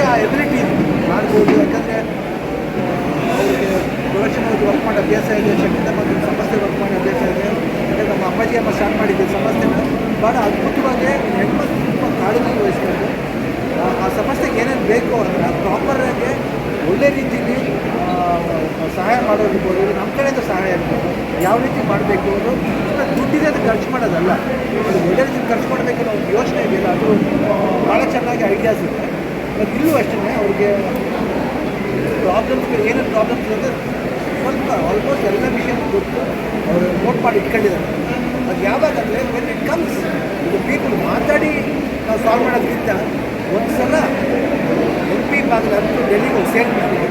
ಅವ್ರಿಗೆ ಆ ಎಬಿಲಿಟಿ ಮಾಡ್ಬೋದು, ಯಾಕಂದರೆ, ಅವರಿಗೆ ಪ್ರೊಡಕ್ಷನ್ ವರ್ಕ್ ಮಾಡೋ ಅಭ್ಯಾಸ ಇದೆ ಶಕ್ತಿಯಿಂದ ಮತ್ತು ಸಂಸ್ಥೆ ವರ್ಕ್ ಮಾಡೋ ಅಭ್ಯಾಸ ಇದೆ. ಅಂದರೆ ನಮ್ಮ ಅಪ್ಪಾಜಿ ಅಮ್ಮ ಸ್ಟಾರ್ಟ್ ಮಾಡಿದ್ದು ಸಂಸ್ಥೆನ ಭಾಳ ಅದ್ಭುತವಾಗಿ ಹೆಣ್ಮಕ್ಳು ತುಂಬ ಕಾಳಜಿ ವಹಿಸ್ಕೊಂಡು ಆ- ಸಮಸ್ಯೆಗೆ ಏನೇನು ಬೇಕು ಪ್ರಾಪರ್ ಪ್ರಾಪರಾಗಿ ಒಳ್ಳೆ ರೀತಿಯಲ್ಲಿ ಸಹಾಯ ಮಾಡೋದಿರ್ಬೋದು ನಮ್ಮ ಕಡೆಯಿಂದ ಸಹಾಯ ಇರ್ಬೋದು ಯಾವ ರೀತಿ ಮಾಡಬೇಕು ಅನ್ನೋದು ದುಡ್ಡಿದೆ ಅದು ಖರ್ಚು ಮಾಡೋದಲ್ಲ. ಒಳ್ಳೆ ರೀತಿ ಖರ್ಚು ಮಾಡಬೇಕನ್ನೋ ಒಂದು ಯೋಚನೆ ಇದೆಯಲ್ಲ, ಅದು ಭಾಳ ಚೆನ್ನಾಗಿ ಐಡಿಯಾಸ್ ಇದೆ. ಇಲ್ಲೂ ಅಷ್ಟೇ ಅವ್ರಿಗೆ ಪ್ರಾಬ್ಲಮ್ಸ್ ಏನೇನು ಪ್ರಾಬ್ಲಮ್ಸ್ ಇರುತ್ತೆ ಸ್ವಲ್ಪ ಆಲ್ಮೋಸ್ಟ್ ಎಲ್ಲ ವಿಷಯ ಗೊತ್ತು. ಅವರು ನೋಟ್ ಮಾಡಿ ಇಟ್ಕೊಂಡಿದ್ದಾರೆ. ಅದು ಯಾವಾಗಂದರೆ ವೆನ್ ಇಟ್ ಕಮ್ಸ್ ಇದು ಪೀಪಲ್ ಮಾತಾಡಿ ನಾವು ಸಾಲ್ವ್ ಮಾಡೋದಕ್ಕಿಂತ ಒಂದು ಸಲ ಎಂ ಪಿ ಹತ್ತು ಡೆಲ್ಲಿಗೆ ಹೋಗಿ ಸೇರಿಬಿಟ್ಟು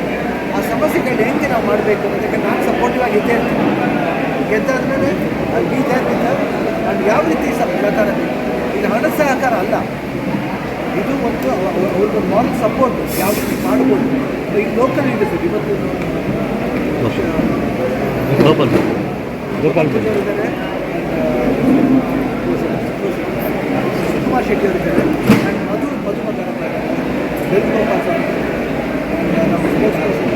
ಆ ಸಮಸ್ಯೆಗಳನ್ನ ಹೆಂಗೆ ನಾವು ಮಾಡಬೇಕು ಅನ್ನೋದಕ್ಕೆ ನಾನು ಸಪೋರ್ಟಿವ್ ಆಗಿ ಇದ್ದೇ ಇರ್ತೀನಿ. ಗೆದ್ದಾದ್ಮೇಲೆ ಅದು ಬೀಜ ದೇರ್ ಅದು ಯಾವ ರೀತಿ ಸಹ ಪ್ರಕಾರ ಇದು ಹಣ ಸಹಕಾರ ಅಲ್ಲ. ಇದು ಒಂದು ಅವ- ಅವ- ಅವ್ರಿಗೆ ಮಾರಲ್ ಸಪೋರ್ಟ್ ಯಾವ ರೀತಿ ಮಾಡ್ಬೋದು ಈಗ ಲೋಕಲ್ ಇರುತ್ತೆ ಇವತ್ತು ಗೋಪಾಲ್ ಗೋಪಾಲ್ ಇದ್ದಾರೆ ಸುಕುಮಾರ್ ಶೆಟ್ಟಿ ಅವರಿದ್ದಾರೆ ಆ್ಯಂಡ್ ಮಧು ಮಧು ಗೋಪಾಲ್ ಸರ್ ನಮ್ಮ ಸ್ಪೋರ್ಟ್ಸ್ ಪರ್ಸನ್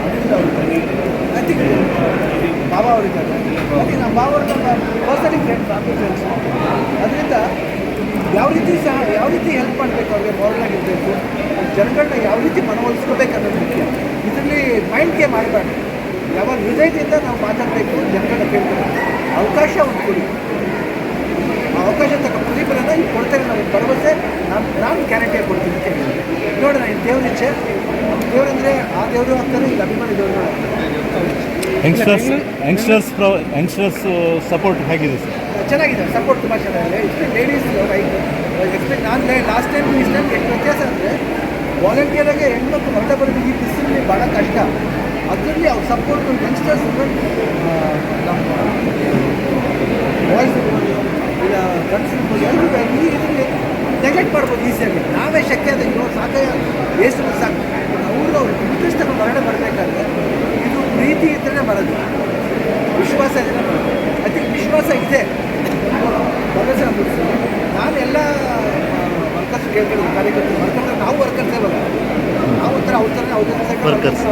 ಅನಿಲ್ ಅವರಿದ್ದಾರೆ ಐ ಥಿಂಕ್ ಬಾಬಾ ಅವರಿದ್ದಾರೆ ಐ ಥಿಂಕ್ ನಮ್ಮ ಬಾಬಾ ಅವರು ಪರ್ಸನಲಿ ಫ್ರೆಂಡ್ಸ್ ಅದರಿಂದ ಯಾವ ರೀತಿ ಸಹ, ಯಾವ ರೀತಿ ಹೆಲ್ಪ್ ಮಾಡಬೇಕು ಅವ್ರಿಗೆ ಮಾರಲ್ ಆಗಿರಬೇಕು ಜನಗಳನ್ನ ಯಾವ ರೀತಿ ಮನವೊಲಿಸ್ಕೋಬೇಕು ಅನ್ನೋದು ಮುಖ್ಯ. ಇದರಲ್ಲಿ ಮೈಂಡ್ ಗೇಮ್ ಮಾಡಬಾರ್ದು. ಯಾವಾಗ ಹೃದಯದಿಂದ ನಾವು ಮಾತಾಡಬೇಕು, ಜನಗಳನ್ನ ಕೇಳ್ಬೇಕು ಅವಕಾಶ ಒಂದು ಕೊಡಿ. ಅವಕಾಶ ತಕ್ಕ ಪ್ರತಿಫಲನ ಈಗ ಕೊಡ್ತೇನೆ ನಾವು ಭರವಸೆ ನಾನು ನಾನು ಗ್ಯಾರಂಟಿಯಾಗಿ ಕೊಡ್ತೀನಿ ಅಂತ ಹೇಳಿದ್ದೀನಿ ನೋಡೋಣ ಇದು ದೇವ್ರ ಇಚ್ಛೆ. ದೇವರಂದರೆ ಆ ದೇವರು ಅಂತಾರೆ ಈಗ ಅಭಿಮಾನಿ ದೇವರು ಯಂಗ್ಸ್ಟರ್ಸ್ ಯಂಗ್ಸ್ಟರ್ಸ್ ಯಂಗ್ಸ್ಟರ್ಸ್ ಸಪೋರ್ಟ್ ಹೇಗಿದೆ ಸರ್? ಚೆನ್ನಾಗಿದೆ ಸಪೋರ್ಟ್ ತುಂಬ ಚೆನ್ನಾಗಿದೆ. ಇಷ್ಟು ಲೇಡೀಸ್ ರೈಟ್ ಎಕ್ಸ್ಪೆಕ್ಟ್ ನಾನು ಲಾಸ್ಟ್ ಟೈಮ್ ಇಷ್ಟ ಟೈಮ್ ಎಷ್ಟು ವ್ಯತ್ಯಾಸ ಅಂದರೆ ವಾಲಂಟಿಯರಾಗಿ ಹೆಣ್ಮಕ್ಳು ಹೊರಟ ಬರೋದು ಈ ಬಿಸಿಲಿ ಭಾಳ ಕಷ್ಟ. ಅದರಲ್ಲಿ ಅವ್ರ ಸಪೋರ್ಟ್ ಯಂಗ್ಸ್ಟರ್ಸ್ ನಮ್ಮ ಬಾಯ್ಸ್ ಗಂಡ್ಸ್ ಇರ್ಬೋದು ಎಲ್ಲರೂ ಈ ಇದರಲ್ಲಿ ನೆಗ್ಲೆಕ್ಟ್ ಮಾಡ್ಬೋದು ಈಸಿಯಾಗಿ ನಾವೇ ಶಕ್ತಿ ಅದ ಇರೋ ಸಾಕು ವೇಸ್ಟ್ ಸಾಕು. ಅವರು ಅವ್ರ ಇಂಟ್ರೆಸ್ಟ್ ತಗೊಂಡು ಹೊರಗಡೆ ಬರಬೇಕಾದ್ರೆ ಇದು ಪ್ರೀತಿ ಇದ್ದರೆ ಬರೋದು. ವಿಶ್ವಾಸ ಇದ್ದರೆ ಬರೋದು. ಅದಕ್ಕೆ ವಿಶ್ವಾಸ ಇದೆ. ಭರವಸೆ ಮೂಡಿಸಿ ನಾನು ಎಲ್ಲ ವರ್ಕರ್ಸ್ ಕೇಳ್ಕೊಳ್ಳೋದು ಕಾರ್ಯಕರ್ತರು ವರ್ಕರ್ಸ್ ನಾವು ವರ್ಕರ್ಸ್ ಇವಾಗ ನಾವು ಒಂಥರ ಅವ್ರ ಥರ ಅವ್ರ ವರ್ಕರ್ಸ್.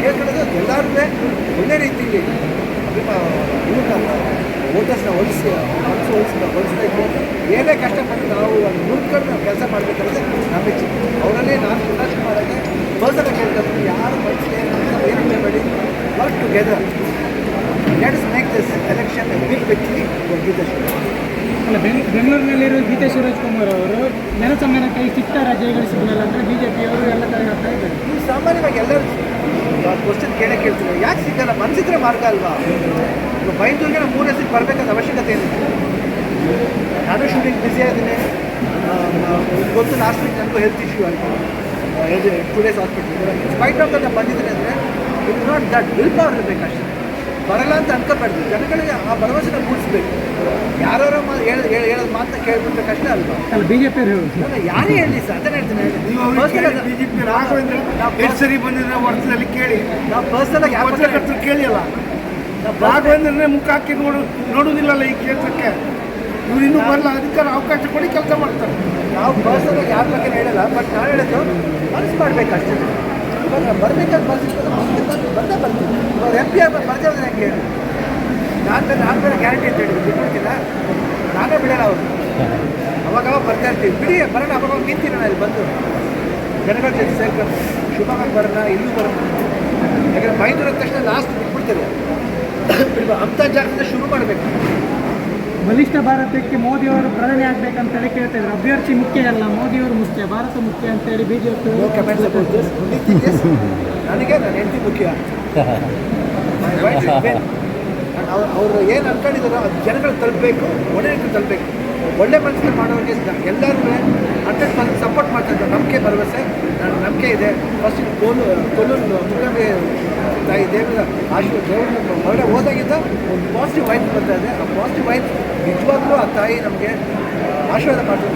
ಕೇಳ್ಕೊಳ್ಳೋದು ಎಲ್ಲರೂ ಒಳ್ಳೆ ರೀತಿಯಲ್ಲಿ ಇವ್ರನ್ನ ವೋಟರ್ಸ್ನ ಹೊಲಿಸಿ ಮನಸ್ಸು ಒಲಿಸಿ ಒಲಿಸ್ಬೇಕು ಏನೇ ಕಷ್ಟಪಟ್ಟು ನಾವು ಒಂದು ಮುಂದ್ಕೊಂಡು ನಾವು ಕೆಲಸ ಮಾಡಬೇಕಂದ್ರೆ ನಮ್ಮ ಇಚ್ಛೆ ಅವರಲ್ಲೇ ನಾನು ಸುಧಾರಿಸಿ ಮಾಡೋಕ್ಕೆ ಪರ್ಸನ ಕೇಳ್ಕೊಂಡು ಯಾರು ಮನಸ್ಸಿಗೆ ಏನು ಮಾಡಿ work together let's make this election big ವ್ಯಕ್ತಿ ಗೆದ್ದಷ್ಟು ಅಲ್ಲ, ಬೆಂಗ್, ಬೆಂಗಳೂರಿನಲ್ಲಿರೋ ಗೀತಾ ಶಿವರಾಜ್ ಕುಮಾರ್ ಅವರು ಜನಸಂಘನ ಕೈ ಸಿಕ್ತ ಜಯಗಳಿಸಿದ್ಮೇಲೆ ಅಂದರೆ ಬಿ ಜೆ ಪಿಯವರು ಎಲ್ಲ ಕಡೆ ಆಗ್ತಾ ಇದ್ದಾರೆ. ಈ ಸಾಮಾನ್ಯವಾಗಿ ಎಲ್ಲರೂ ಕ್ವಶನ್ ಕೇಳೇ ಕೇಳ್ತೀವಿ ಯಾಕೆ ಸಿಗಲ್ಲ ಮನಸ್ಸಿದ್ರೆ ಮಾರ್ಗ ಅಲ್ವಾ? ಬೈಂದೂರಿಗೆ ನಾವು ಮೂರು ಸೀಟ್ ಬರಬೇಕಾದ ಅವಶ್ಯಕತೆ ಏನಿದೆ ನಾನು ಶೂಟಿಂಗ್ ಬ್ಯುಸಿ ಆಗಿದ್ದೀನಿ. ಗೊತ್ತು ಲಾಸ್ಟ್ ವೀಕ್ ನನಗೂ ಹೆಲ್ತ್ ಇಶ್ಯೂ ಆಯಿತು. Two days hospital spite of ಅಂತ ಬಂದಿದ್ದೀನಿ ಅಂದರೆ it not that will power ಇರಬೇಕಷ್ಟೇ ಬರಲ್ಲ ಅಂತ ಅನ್ಕೋಬಾರ್ದು. ಜನಗಳಿಗೆ ಆ ಭರವಸೆನ ಮೂಡಿಸ್ಬೇಕು. ಯಾರೋ ಹೇಳೋದು ಮಾತನ್ನ ಕೇಳ್ಬಿಟ್ರೆ ಕಷ್ಟ ಅಲ್ವಾ? ಅಲ್ಲ ಬಿ ಜೆ ನಾನು ಯಾರೇ ಹೇಳಿ ಸರ್ ಅದನ್ನ ಹೇಳ್ತೀನಿ ಬಿಜೆಪಿ ರಾಘವೇಂದ್ರ ಸರಿ ಬಂದಿದ್ರೆ ವರ್ಷದಲ್ಲಿ ಕೇಳಿ. ನಾವು ಪರ್ಸನಲ್ ಯಾವ ಪತ್ರಕರ್ತರು ಕೇಳಿಲ್ಲ ರಾಘವೇಂದ್ರನೇ ಮುಖ ಹಾಕಿ ನೋಡು ನೋಡುವುದಿಲ್ಲಲ್ಲ ಈ ಕ್ಷೇತ್ರಕ್ಕೆ ಇವ್ರು ಇನ್ನೂ ಬರಲ್ಲ ಅಧಿಕಾರ ಅವಕಾಶ ಕೊಡಿ ಕೆಲಸ ಮಾಡ್ತಾರೆ. ನಾವು ಪರ್ಸನಲ್ ಯಾರ ಬಗ್ಗೆ ಹೇಳಲ್ಲ ಬಟ್ ನಾನು ಹೇಳೋದು ಮನಸ್ಸು ಮಾಡ್ಬೇಕು ಅಷ್ಟೇ. ಇವಾಗ ಬರ್ಬೇಕಾದ್ರೆ ಮನಸ್ಸು ಬಂದೇ ಬರ್ತೀವಿ. ಇವಾಗ ಎಂ ಪಿ ಆಗ ಬರ್ದೇ ಹೋದ್ರೆ ಹೆಂಗೆ ಹೇಳಿ? ನಾನು ನಾನು ಬೇರೆ ಗ್ಯಾರಂಟಿ ಅಂತ ಹೇಳಿದ್ರು. ಬಿಡ್ತಿಲ್ಲ ನಾನೇ ಬಿಡೋಣ ಅವರು. ಅವಾಗ ಬರ್ತಾ ಇರ್ತೀವಿ. ಬಿಡಿ, ಬರೋಣ ಅವಾಗ ನಿಂತೀನಿ ನಾನು ಅಲ್ಲಿ ಬಂದು. ಜನಗಳ ಜೊತೆ ಸೇರ್ಕೊಂಡು ಶಿವಮೊಗ್ಗ ಬರೋಣ ಇಲ್ಲೂ ಬರೋಣ. ಯಾಕಂದ್ರೆ ಅಂದ ತಕ್ಷಣ ಲಾಸ್ಟ್ ಬಿಟ್ಬಿಡ್ತಾರೆ. ಅಂತ ಜಾಗದಿಂದ ಶುರು ಮಾಡಬೇಕು. ಬಲಿಷ್ಠ ಭಾರತಕ್ಕೆ ಮೋದಿಯವರು ಪ್ರಧಾನಿ ಆಗ್ಬೇಕಂತೇಳಿ ಕೇಳ್ತಾ ಇದ್ರು. ಅಭ್ಯರ್ಥಿ ಮುಖ್ಯ ಅಲ್ಲ, ಮೋದಿಯವರು ಮುಖ್ಯ, ಭಾರತ ಮುಖ್ಯ ಅಂತ ಹೇಳಿ J P no comments about this ನನಗೆ ನನ್ನ ಹೆಂಡತಿ ಮುಖ್ಯ. ಅವರು ಏನು ಅನ್ಕೊಂಡಿದ್ದಾರೋ ಅದು ಜನಗಳು ತಲುಪಬೇಕು ಒಡೆಯಕ್ಕೆ ತಲುಪಬೇಕು. ಒಳ್ಳೆ ಮನಸ್ಸಿನ ಮಾಡೋರಿಗೆ ಎಲ್ಲರೂ ಹಂಡ್ರೆಡ್ ಪರ್ಸೆಂಟ್ ಸಪೋರ್ಟ್ ಮಾಡ್ತಾರೆ ನಂಬಿಕೆ, ಭರವಸೆ ನನ್ನ ನಂಬಿಕೆ ಇದೆ. ಫಸ್ಟ್ ಕೋಲು ಕೊಲ್ಲೂರು ಮುಖಂಡಿ ತಾಯಿ ದೇವರ ಆಶೀರ್ವಾದ, ದೇವರ ಹೊರಗಡೆ ಹೋದಾಗಿಂದ ಒಂದು ಪಾಸಿಟಿವ್ ವೈಬ್ ಬರ್ತಾ ಇದೆ. ಆ ಪಾಸಿಟಿವ್ ವೈಬ್ ನಿಜವಾಗ್ಲೂ ಆ ತಾಯಿ ನಮಗೆ ಆಶೀರ್ವಾದ ಮಾಡ್ತಾರೆ